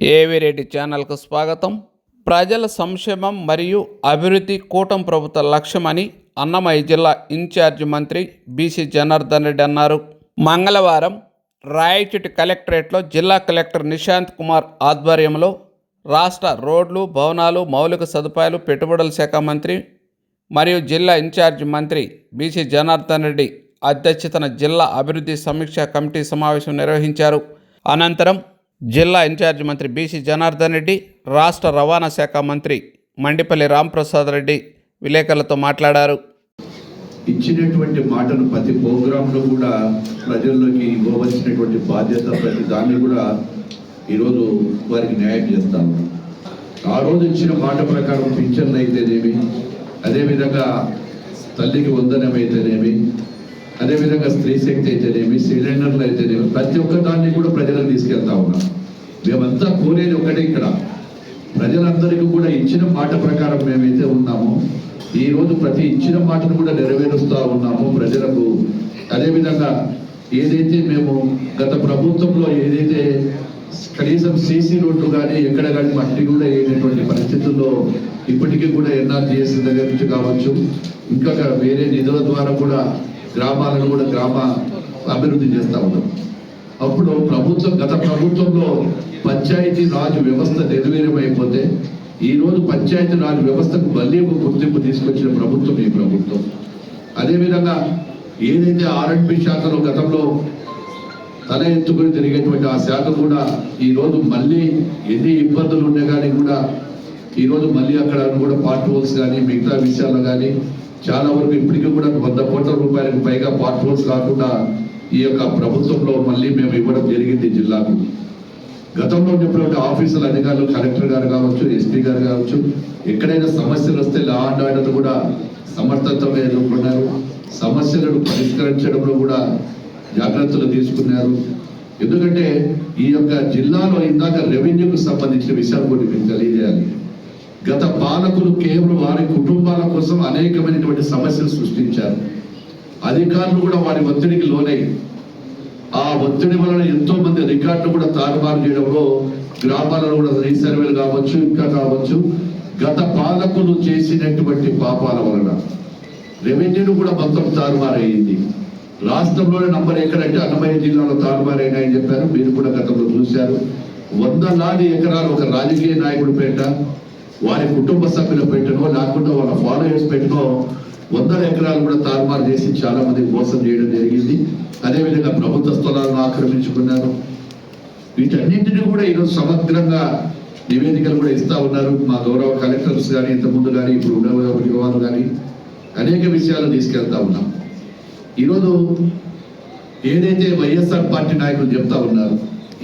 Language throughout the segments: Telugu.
ఏవిరెడ్డి ఛానల్కు స్వాగతం? ప్రజల సంక్షేమం మరియు అభివృద్ధి కూటమి ప్రభుత్వ లక్ష్యమని అన్నమయ్య జిల్లా ఇన్ఛార్జి మంత్రి బీసీ జనార్దన్ రెడ్డి అన్నారు. మంగళవారం రాయచూటి కలెక్టరేట్లో జిల్లా కలెక్టర్ నిశాంత్ కుమార్ ఆధ్వర్యంలో రాష్ట్ర రోడ్లు భవనాలు మౌలిక సదుపాయాలు పెట్టుబడుల శాఖ మంత్రి మరియు జిల్లా ఇన్ఛార్జి మంత్రి బీసీ జనార్దన్ రెడ్డి అధ్యక్షతన జిల్లా అభివృద్ధి సమీక్ష కమిటీ సమావేశం నిర్వహించారు. అనంతరం జిల్లా ఇన్ఛార్జి మంత్రి బీసీ జనార్దన్ రెడ్డి రాష్ట్ర రవాణా శాఖ మంత్రి మండిపల్లి రాంప్రసాద్ రెడ్డి విలేకరులతో మాట్లాడారు. ఇచ్చినటువంటి మాటను ప్రతి ప్రోగ్రాంలో కూడా ప్రజల్లోకి ఇవ్వవలసినటువంటి బాధ్యత ప్రతి దాన్ని కూడా ఈరోజు వారికి న్యాయం చేస్తాము. ఆ రోజు ఇచ్చిన మాట ప్రకారం పింఛన్ అయితేనేమి అదేవిధంగా తల్లికి వందనం అయితేనేమి అదేవిధంగా స్త్రీ శక్తి అయితేనేమి సిలిండర్లు అయితేనేమి ప్రతి ఒక్క దాన్ని కూడా ప్రజలకు తీసుకెళ్తా ఉన్నాం. మేమంతా కోరేది ఒకటే ఇక్కడ. ప్రజలందరికీ కూడా ఇచ్చిన మాట ప్రకారం మేమైతే ఉన్నామో ఈ రోజు ప్రతి ఇచ్చిన మాటను కూడా నెరవేరుస్తూ ఉన్నాము ప్రజలకు. అదేవిధంగా ఏదైతే మేము గత ప్రభుత్వంలో ఏదైతే కనీసం సీసీ రోడ్లు కానీ ఎక్కడ కానీ మట్టి కూడా వేయనటువంటి పరిస్థితుల్లో ఇప్పటికీ కూడా ఎన్ఆర్జీఎస్ దగ్గర నుంచి కావచ్చు ఇంకా వేరే నిధుల ద్వారా కూడా గ్రామాలను కూడా గ్రామ అభివృద్ధి చేస్తూ ఉన్నాం. అప్పుడు ప్రభుత్వం గత ప్రభుత్వంలో పంచాయతీ రాజ్ వ్యవస్థ నిర్వీర్యం ఈరోజు ఈ రోజు పంచాయతీ రాజ్ వ్యవస్థకు మళ్ళీ ఒక గుర్తింపు తీసుకొచ్చిన ప్రభుత్వం ఈ ప్రభుత్వం. అదేవిధంగా ఏదైతే ఆర్ఎండ్బి శాఖలో గతంలో తల ఎత్తుకుని తిరిగేటువంటి ఆ శాఖ కూడా ఈ రోజు మళ్ళీ ఎన్ని ఇబ్బందులు ఉన్నా కానీ కూడా ఈరోజు మళ్ళీ అక్కడ కూడా పార్ట్ హోల్స్ కానీ మిగతా విషయాల్లో కానీ చాలా వరకు ఇప్పటికీ కూడా వంద కోట్ల రూపాయలకు పైగా పార్ట్ హోల్స్ కాకుండా ఈ యొక్క ప్రభుత్వంలో మళ్ళీ మేము ఇవ్వడం జరిగింది జిల్లాకు. గతంలో ఉన్నటువంటి ఆఫీసుల అధికారులు కలెక్టర్ గారు కావచ్చు ఎస్పీ గారు కావచ్చు ఎక్కడైనా సమస్యలు వస్తే లా అండ్ ఆర్డర్ కూడా సమర్థతమే ఎదుర్కొన్నారు. సమస్యలను పరిష్కరించడంలో కూడా జాగ్రత్తలు తీసుకున్నారు. ఎందుకంటే ఈ యొక్క జిల్లాలో ఇందాక రెవెన్యూకు సంబంధించిన విషయాలు కూడా మీకు తెలియజేయాలి. గత పాలకులు కేవలం వారి కోసం అనేకమైనటువంటి సమస్యలు సృష్టించారు. అధికారులు కూడా వారి ఒత్తిడికి లోనై ఆ ఒత్తిడి వలన ఎంతో మంది రికార్డులు కూడా తారుమారు చేయడంలో గ్రామాలలో కూడా రీసర్వేలు కావచ్చు ఇంకా కావచ్చు గత పాలకులు చేసినటువంటి పాపాల వలన రెవెన్యూను కూడా మొత్తం తారుమారయ్యింది. రాష్ట్రంలోనే నంబర్ ఎక్కడంటే అన్నమయ్య జిల్లాలో తారుమారైనాయని చెప్పారు. మీరు కూడా గతంలో చూశారు. వందలాది ఎకరాలు ఒక రాజకీయ నాయకుడి పేట వారి కుటుంబ సభ్యుల పెట్టనో లేకుండా వాళ్ళ ఫాలోయర్స్ పెట్టనో వందల ఎకరాలు కూడా తారుమారు చేసి చాలా మంది మోసం చేయడం జరిగింది. అదేవిధంగా ప్రభుత్వ స్థలాలను ఆక్రమించుకున్నారు. వీటన్నింటినీ కూడా ఈరోజు సమగ్రంగా నివేదికలు కూడా ఇస్తా ఉన్నారు. మా గౌరవ కలెక్టర్స్ కానీ ఇంతకుముందు కానీ ఇప్పుడు ఉండే కానీ అనేక విషయాలు తీసుకెళ్తా ఉన్నాం. ఈరోజు ఏదైతే వైఎస్ఆర్ పార్టీ నాయకులు చెప్తా ఉన్నారు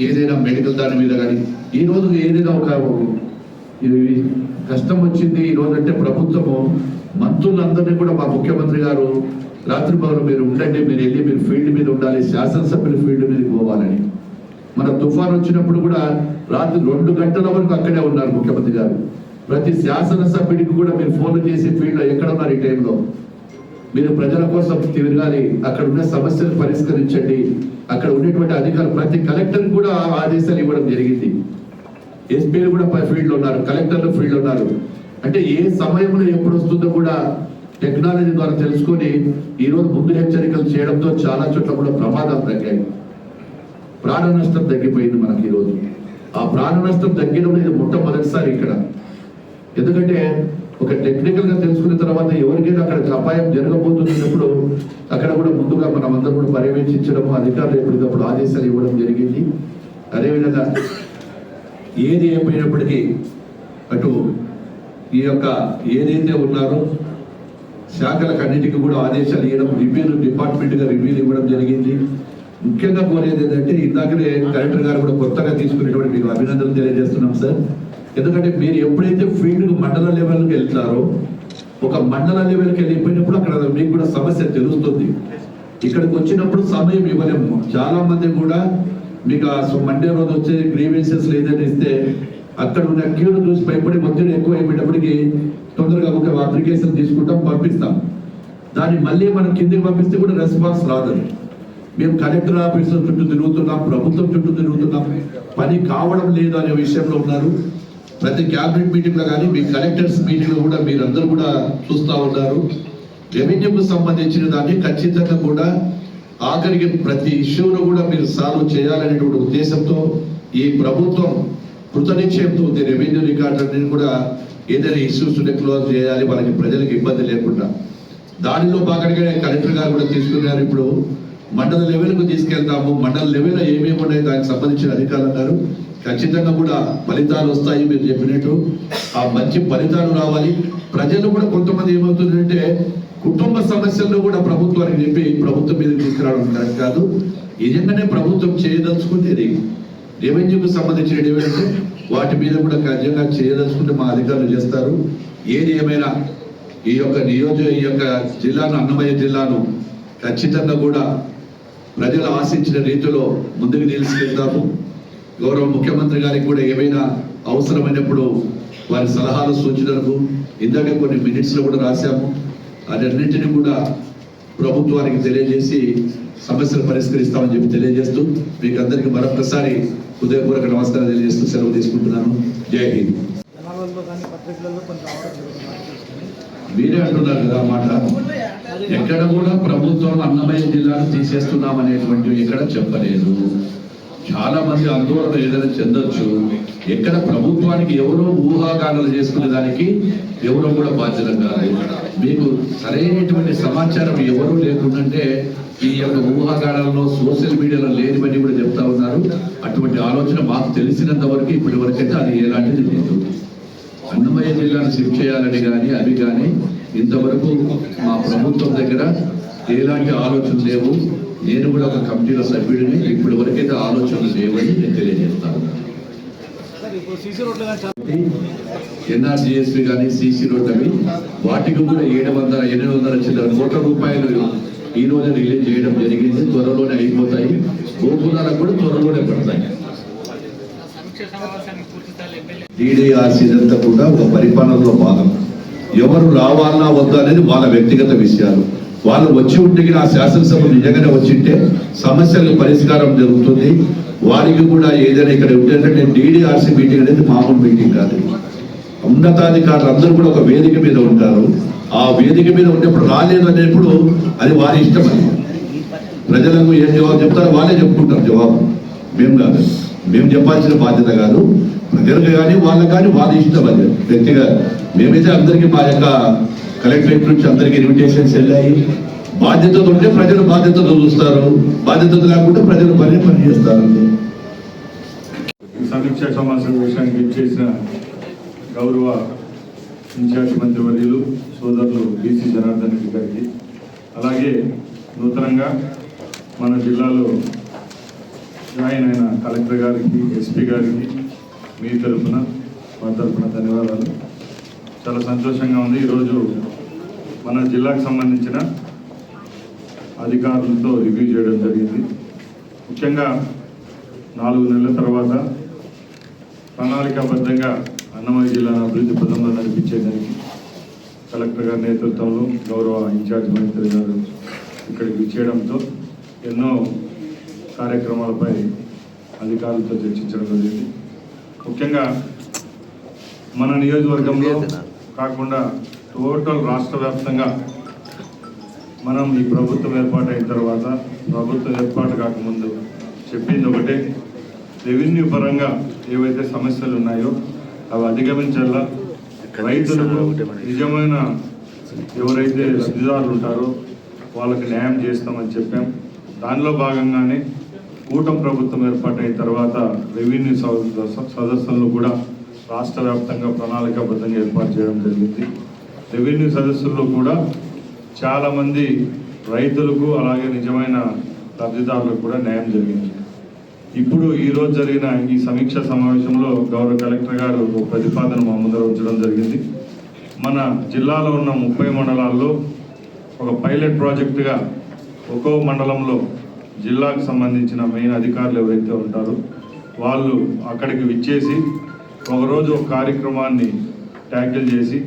ఏదైనా మెడికల్ దాని మీద కానీ ఈ రోజు ఏదైనా ఒక ఇది కష్టం వచ్చింది. ఈ అంటే ప్రభుత్వము మంత్రులందరినీ కూడా మా ముఖ్యమంత్రి గారు రాత్రి పగలు మీరు ఉండండి మీరు వెళ్ళి మీరు ఫీల్డ్ మీద ఉండాలి శాసనసభ్యులు ఫీల్డ్ మీదకి పోవాలని. మన తుఫాన్ వచ్చినప్పుడు కూడా రాత్రి రెండు గంటల వరకు అక్కడే ఉన్నారు ముఖ్యమంత్రి గారు. ప్రతి శాసనసభ్యుడికి కూడా మీరు ఫోన్లు చేసి ఫీల్డ్ ఎక్కడ ఉన్నారు ఈ టైంలో? మీరు ప్రజల కోసం తిరగాలి అక్కడ ఉన్న సమస్యలు పరిష్కరించండి. అక్కడ ఉన్నటువంటి అధికారులు ప్రతి కలెక్టర్ కూడా ఆదేశాలు ఇవ్వడం జరిగింది. ఎస్పీలు కూడా ఫీల్డ్ ఉన్నారు కలెక్టర్లు ఫీల్డ్ ఉన్నారు. అంటే ఏ సమయంలో ఎప్పుడు వస్తుందో కూడా టెక్నాలజీ ద్వారా తెలుసుకొని ఈ రోజు ముందు హెచ్చరికలు చేయడంతో చాలా చోట్ల కూడా ప్రమాదాలు తగ్గాయి. ప్రాణ నష్టం తగ్గిపోయింది మనకి ఈ ఆ ప్రాణ నష్టం తగ్గడం ఇది మొట్టమొదటిసారి ఇక్కడ. ఎందుకంటే ఒక టెక్నికల్గా తెలుసుకున్న తర్వాత ఎవరికైనా అక్కడ అపాయం జరగబోతున్నప్పుడు అక్కడ కూడా ముందుగా మనం అందరం కూడా పర్యవేక్షించడం అధికారులు ఎప్పటికప్పుడు ఆదేశాలు ఇవ్వడం జరిగింది. అదేవిధంగా ఏది ఏమైనప్పటికీ అటు ఈ యొక్క ఏదైతే ఉన్నారో శాఖలకు అన్నిటికీ కూడా ఆదేశాలు ఇవ్వడం రివ్యూలు డిపార్ట్మెంట్గా రివ్యూలు ఇవ్వడం జరిగింది. ముఖ్యంగా కోరేది ఏంటంటే ఇందాకనే కలెక్టర్ గారు కూడా కొత్తగా తీసుకునేటువంటి మీకు అభినందనలు తెలియజేస్తున్నాం సార్. ఎందుకంటే మీరు ఎప్పుడైతే ఫీల్డ్ మండల లెవెల్కి వెళ్తారో ఒక మండల లెవెల్కి వెళ్ళిపోయినప్పుడు అక్కడ మీకు కూడా సమస్య తెలుస్తుంది. ఇక్కడికి వచ్చినప్పుడు సమయం ఇవ్వలేము. చాలా మంది కూడా మీకు ఆ మండే రోజు వచ్చే గ్రీవెన్సెస్ లేదని ఇస్తే అక్కడ ఉన్న క్యూను చూసి భయపడి ఒత్తిడి ఎక్కువ అయిపోయేటప్పటికి తొందరగా ఒక అప్లికేషన్ తీసుకుంటాం పంపిస్తాం. దాన్ని మళ్ళీ మనం కిందకి పంపిస్తే కూడా రెస్పాన్స్ రాదని మేము కలెక్టర్ ఆఫీస్ చుట్టూ తిరుగుతున్నాం ప్రభుత్వం చుట్టూ తిరుగుతున్నాం. పని కావడం లేదు అనే విషయంలో ఉన్నారు. ప్రతి క్యాబినెట్ మీటింగ్లో కానీ మీ కలెక్టర్స్ మీటింగ్లో కూడా మీరందరూ కూడా చూస్తూ ఉన్నారు. రెవెన్యూకు సంబంధించిన దాన్ని ఖచ్చితంగా కూడా ఆఖరికి ప్రతి ఇష్యూను కూడా మీరు సాల్వ్ చేయాలనేటువంటి ఉద్దేశంతో ఈ ప్రభుత్వం కృతనిశ్చయంతో ఉంది రెవెన్యూ అన్నింటిని కూడా ఏదైనా ఇష్యూస్ క్లోజ్ చేయాలి వాళ్ళకి ప్రజలకు ఇబ్బంది లేకుండా. దానిలో భాగంగానే కలెక్టర్ గారు కూడా తీసుకున్నారు ఇప్పుడు. మండల లెవెల్కు తీసుకెళ్తాము. మండల లెవెల్లో ఏమేమి ఉన్నాయి దానికి సంబంధించిన అధికారులు అన్నారు ఖచ్చితంగా కూడా ఫలితాలు వస్తాయి మీరు చెప్పినట్టు. ఆ మంచి ఫలితాలు రావాలి. ప్రజలు కూడా కొంతమంది ఏమవుతుందంటే కుటుంబ సమస్యల్లో కూడా ప్రభుత్వానికి చెప్పి ప్రభుత్వం మీద తీసుకురావడం కరెక్ట్ కాదు. నిజంగానే ప్రభుత్వం చేయదలుచుకుంటే రెవెన్యూకు సంబంధించిన ఏమంటే వాటి మీద కూడా ఖచ్చితంగా చేయదలుచుకుంటే మా అధికారులు చేస్తారు. ఏది ఏమైనా ఈ యొక్క నియోజక ఈ యొక్క జిల్లాను అన్నమయ్య జిల్లాను ఖచ్చితంగా కూడా ప్రజలు ఆశించిన రీతిలో ముందుకు తీసుకెళ్తాము గౌరవ ముఖ్యమంత్రి గారికి కూడా ఏమైనా అవసరమైనప్పుడు వారి సలహాలు సూచనలకు ఇందాక కొన్ని మినిట్స్లో కూడా రాశాము. అన్నింటినీ కూడా ప్రభుత్వానికి తెలియజేసి సమస్యలు పరిష్కరిస్తామని చెప్పి తెలియజేస్తూ మీకు అందరికీ మరొకసారి హృదయపూర్వక నమస్కారం తెలియజేస్తూ సెలవు తీసుకుంటున్నాను. జై హింద్. మీరే అంటున్నారు కదా మాట. ఎక్కడ కూడా ప్రభుత్వం అన్నమయ్య జిల్లాను తీసేస్తున్నాం అనేటువంటివి ఎక్కడ చెప్పలేదు. చాలా మంది ఆందోళన ఏదైనా చెందొచ్చు. ఎక్కడ ప్రభుత్వానికి ఎవరో ఊహాగానాలు చేసుకునే దానికి ఎవరో కూడా బాధ్యత కాదు మీకు సరైనటువంటి సమాచారం ఎవరు లేకుంటే ఈ యొక్క ఊహాగానాలలో సోషల్ మీడియాలో లేనివన్నీ కూడా చెప్తా ఉన్నారు. అటువంటి ఆలోచన మాకు తెలిసినంత వరకు ఇప్పటి వరకైతే అది ఎలాంటిది లేదు. అన్నమయ్య జిల్లాను షిఫ్ట్ చేయాలని కానీ అవి కానీ ఇంతవరకు మా ప్రభుత్వం దగ్గర ఎలాంటి ఆలోచనలు లేవు. నేను కూడా ఒక కమిటీలో సభ్యుడిని ఇప్పటి వరకైతే ఆలోచనలు లేవని నేను తెలియజేస్తాను. సార్ కానీ ఎన్ఆర్జిఎస్పి కానీ రోడ్ అవి వాటికి కూడా ఏడు వందల ఎనిమిది వందల చిల్లర కోట్ల రూపాయలు ఈ రోజు రిలీజ్ చేయడం జరిగింది. త్వరలోనే అయిపోతాయి. గోపురాలకు కూడా త్వరలోనే పడతాయి. డిడిఆర్సీ ఇదంతా కూడా ఒక పరిపాలనలో భాగం. ఎవరు రావాలా వద్దా అనేది వాళ్ళ వ్యక్తిగత విషయాలు. వాళ్ళు వచ్చి ఉంటే ఆ శాసనసభ నిజంగానే వచ్చింటే సమస్యలకు పరిష్కారం జరుగుతుంది. వారికి కూడా ఏదైనా ఇక్కడ ఉంటే డిడిఆర్సీ మీటింగ్ అనేది మామూలు మీటింగ్ కాదు. ఉన్నతాధికారులు అందరూ కూడా ఒక వేదిక మీద ఉంటారు. ఆ వేదిక మీద ఉండేప్పుడు రాలేదు అనేప్పుడు అది వారి ఇష్టం అది. ప్రజలకు ఏం జవాబు చెప్తారో వాళ్ళే చెప్పుకుంటారు జవాబు. మేము కాదు. మేము చెప్పాల్సిన బాధ్యత కాదు. ప్రజలకు కానీ వాళ్ళకి కానీ వాళ్ళ ఇష్టం అది. వ్యక్తిగా మేమైతే అందరికీ మా యొక్క కలెక్టరేట్ నుంచి అందరికీ ఇన్విటేషన్స్ వెళ్ళాయి. బాధ్యతలు ఉంటే ప్రజలు బాధ్యతలు చూస్తారు. బాధ్యతలు లేకుండా ప్రజలు పని పని చేస్తారు ఈ సమీక్ష సమావేశం విషయానికి ఇచ్చేసిన గౌరవ ఇన్ఛార్జ్ మంత్రివర్యులు సోదరులు బీసీ జనార్దన్ రెడ్డి గారికి. అలాగే నూతనంగా మన జిల్లాలో జాయిన్ అయిన కలెక్టర్ గారికి ఎస్పీ గారికి మీ తరఫున మా తరఫున ధన్యవాదాలు. చాలా సంతోషంగా ఉంది. ఈరోజు మన జిల్లాకు సంబంధించిన అధికారులతో రివ్యూ చేయడం జరిగింది. ముఖ్యంగా నాలుగు నెలల తర్వాత ప్రణాళికాబద్ధంగా అన్నమయ్య జిల్లాను అభివృద్ధి పథంలో నడిపించేదానికి కలెక్టర్ గారి నేతృత్వంలో గౌరవ ఇన్ఛార్జ్ మంత్రి గారు ఇక్కడికి చేయడంతో ఎన్నో కార్యక్రమాలపై అధికారులతో చర్చించడం జరిగింది. ముఖ్యంగా మన నియోజకవర్గంలో కాకుండా టోటల్ రాష్ట్ర వ్యాప్తంగా మనం ఈ ప్రభుత్వం ఏర్పాటైన తర్వాత ప్రభుత్వం ఏర్పాటు కాకముందు చెప్పింది ఒకటే. రెవెన్యూ పరంగా ఏవైతే సమస్యలు ఉన్నాయో అవి అధిగమించాలా రైతులకు నిజమైన ఎవరైతే లబ్ధిదారులు ఉంటారో వాళ్ళకి న్యాయం చేస్తామని చెప్పాం. దానిలో భాగంగానే కూటమి ప్రభుత్వం ఏర్పాటైన తర్వాత రెవెన్యూ సదస్సు- సదస్సులను కూడా రాష్ట్ర వ్యాప్తంగా ప్రణాళికాబద్ధంగా ఏర్పాటు చేయడం జరిగింది. రెవెన్యూ సదస్సుల్లో కూడా చాలామంది రైతులకు అలాగే నిజమైన లబ్ధిదారులకు కూడా న్యాయం జరిగింది. ఇప్పుడు ఈరోజు జరిగిన ఈ సమీక్ష సమావేశంలో గౌరవ కలెక్టర్ గారు ఒక ప్రతిపాదన మా ముందర ఉంచడం జరిగింది. మన జిల్లాలో ఉన్న ముప్పై మండలాల్లో ఒక పైలట్ ప్రాజెక్టుగా ఒక్కో మండలంలో జిల్లాకు సంబంధించిన మెయిన్ అధికారులు ఎవరైతే ఉంటారో వాళ్ళు అక్కడికి విచ్చేసి ఒకరోజు ఒక కార్యక్రమాన్ని ట్యాకిల్ చేసి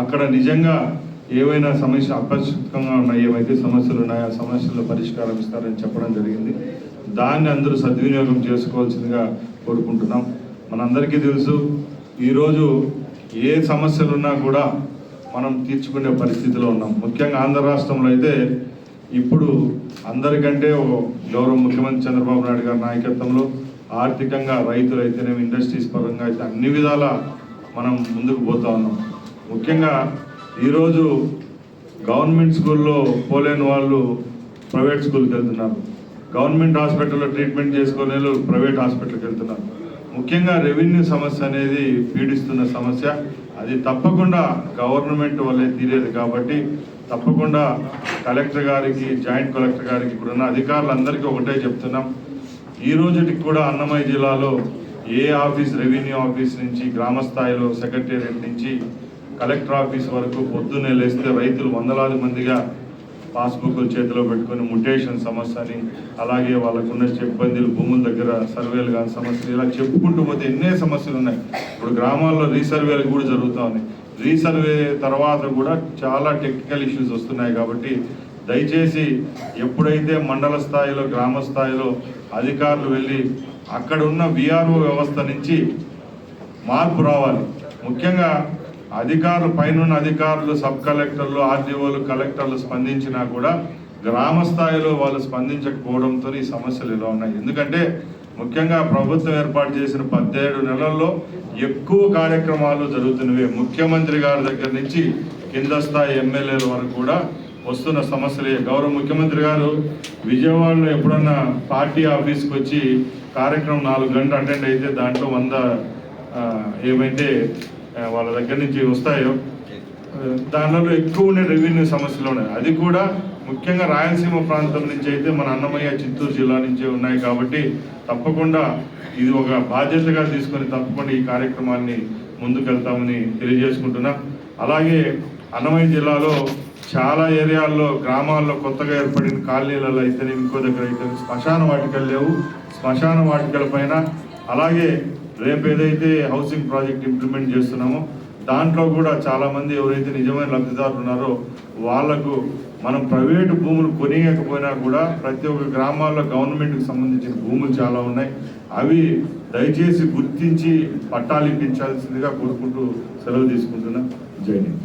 అక్కడ నిజంగా ఏవైనా సమస్య అపరిష్కృతంగా ఉన్నాయి ఏవైతే సమస్యలు ఉన్నాయో ఆ సమస్యల పరిష్కారం ఇస్తారని చెప్పడం జరిగింది. దాన్ని అందరూ సద్వినియోగం చేసుకోవాల్సిందిగా కోరుకుంటున్నాం. మనందరికీ తెలుసు ఈరోజు ఏ సమస్యలు ఉన్నా కూడా మనం తీర్చుకునే పరిస్థితిలో ఉన్నాం. ముఖ్యంగా ఆంధ్ర రాష్ట్రంలో అయితే ఇప్పుడు అందరికంటే ఓ గౌరవ ముఖ్యమంత్రి చంద్రబాబు నాయుడు గారి నాయకత్వంలో ఆర్థికంగా రైతులైతేనేమి ఇండస్ట్రీస్ పరంగా అయితే అన్ని విధాల మనం ముందుకు పోతా ఉన్నాం. ముఖ్యంగా ఈరోజు గవర్నమెంట్ స్కూల్లో పోలేని వాళ్ళు ప్రైవేట్ స్కూల్కి వెళ్తున్నారు. గవర్నమెంట్ హాస్పిటల్లో ట్రీట్మెంట్ చేసుకునే వాళ్ళు ప్రైవేట్ హాస్పిటల్కి వెళ్తున్నారు. ముఖ్యంగా రెవెన్యూ సమస్య అనేది పీడిస్తున్న సమస్య. అది తప్పకుండా గవర్నమెంట్ వల్లే తీరేది కాబట్టి తప్పకుండా కలెక్టర్ గారికి జాయింట్ కలెక్టర్ గారికి ఇప్పుడున్న అధికారులందరికీ ఒకటే చెప్తున్నాం. ఈ రోజుకి కూడా అన్నమయ్య జిల్లాలో ఏ ఆఫీస్ రెవెన్యూ ఆఫీస్ నుంచి గ్రామ స్థాయిలో సెక్రటేరియట్ నుంచి కలెక్టర్ ఆఫీస్ వరకు పొద్దున్నే లేస్తే రైతులు వందలాది మందిగా పాస్బుక్లు చేతిలో పెట్టుకొని ముటేషన్ సమస్య అని అలాగే వాళ్ళకున్న ఇబ్బందులు భూముల దగ్గర సర్వేలు కాని సమస్యలు ఇలా చెప్పుకుంటూ పోతే ఎన్నే సమస్యలు ఉన్నాయి. ఇప్పుడు గ్రామాల్లో రీసర్వేలు కూడా జరుగుతూ ఉన్నాయి. రీసర్వే తర్వాత కూడా చాలా టెక్నికల్ ఇష్యూస్ వస్తున్నాయి కాబట్టి దయచేసి ఎప్పుడైతే మండల స్థాయిలో గ్రామ స్థాయిలో అధికారులు వెళ్ళి అక్కడ ఉన్న విఆర్ఓ వ్యవస్థ నుంచి మార్పు రావాలి. ముఖ్యంగా అధికారులు పైనున్న అధికారులు సబ్ కలెక్టర్లు ఆర్డీఓలు కలెక్టర్లు స్పందించినా కూడా గ్రామ స్థాయిలో వాళ్ళు స్పందించకపోవడంతో ఈ సమస్యలు ఇలా ఉన్నాయి. ఎందుకంటే ముఖ్యంగా ప్రభుత్వం ఏర్పాటు చేసిన పద్దెనిమిది నెలల్లో ఎక్కువ కార్యక్రమాలు జరుగుతున్నవి. ముఖ్యమంత్రి గారి దగ్గర నుంచి కింద స్థాయి ఎమ్మెల్యేల వరకు కూడా వస్తున్న సమస్యలే. గౌరవ ముఖ్యమంత్రి గారు విజయవాడలో ఎప్పుడన్నా పార్టీ ఆఫీస్కి వచ్చి కార్యక్రమం నాలుగు గంటలు అటెండ్ అయితే దాంట్లో వంద ఏమైతే వాళ్ళ దగ్గర నుంచి వస్తాయో. దానిలో ఎక్కువ ఉండే రెవెన్యూ సమస్యలు ఉన్నాయి. అది కూడా ముఖ్యంగా రాయలసీమ ప్రాంతం నుంచి అయితే మన అన్నమయ్య చిత్తూరు జిల్లా నుంచే ఉన్నాయి కాబట్టి తప్పకుండా ఇది ఒక బాధ్యతగా తీసుకొని తప్పకుండా ఈ కార్యక్రమాన్ని ముందుకెళ్తామని తెలియజేసుకుంటున్నా. అలాగే అన్నమయ్య జిల్లాలో చాలా ఏరియాల్లో గ్రామాల్లో కొత్తగా ఏర్పడిన కాలనీలలో అయితే ఇంకో దగ్గర అయితే శ్మశాన వాటికలు లేవు. శ్మశాన వాటికల పైన అలాగే రేపు ఏదైతే హౌసింగ్ ప్రాజెక్ట్ ఇంప్లిమెంట్ చేస్తున్నామో దాంట్లో కూడా చాలామంది ఎవరైతే నిజమైన లబ్ధిదారులు ఉన్నారో వాళ్ళకు మనం ప్రైవేటు భూములు కొనియకపోయినా కూడా ప్రతి ఒక్క గ్రామాల్లో గవర్నమెంట్కి సంబంధించిన భూములు చాలా ఉన్నాయి. అవి దయచేసి గుర్తించి పట్టాలు ఇప్పించాల్సిందిగా కోరుకుంటూ సెలవు తీసుకుంటున్నా. జై హింద్.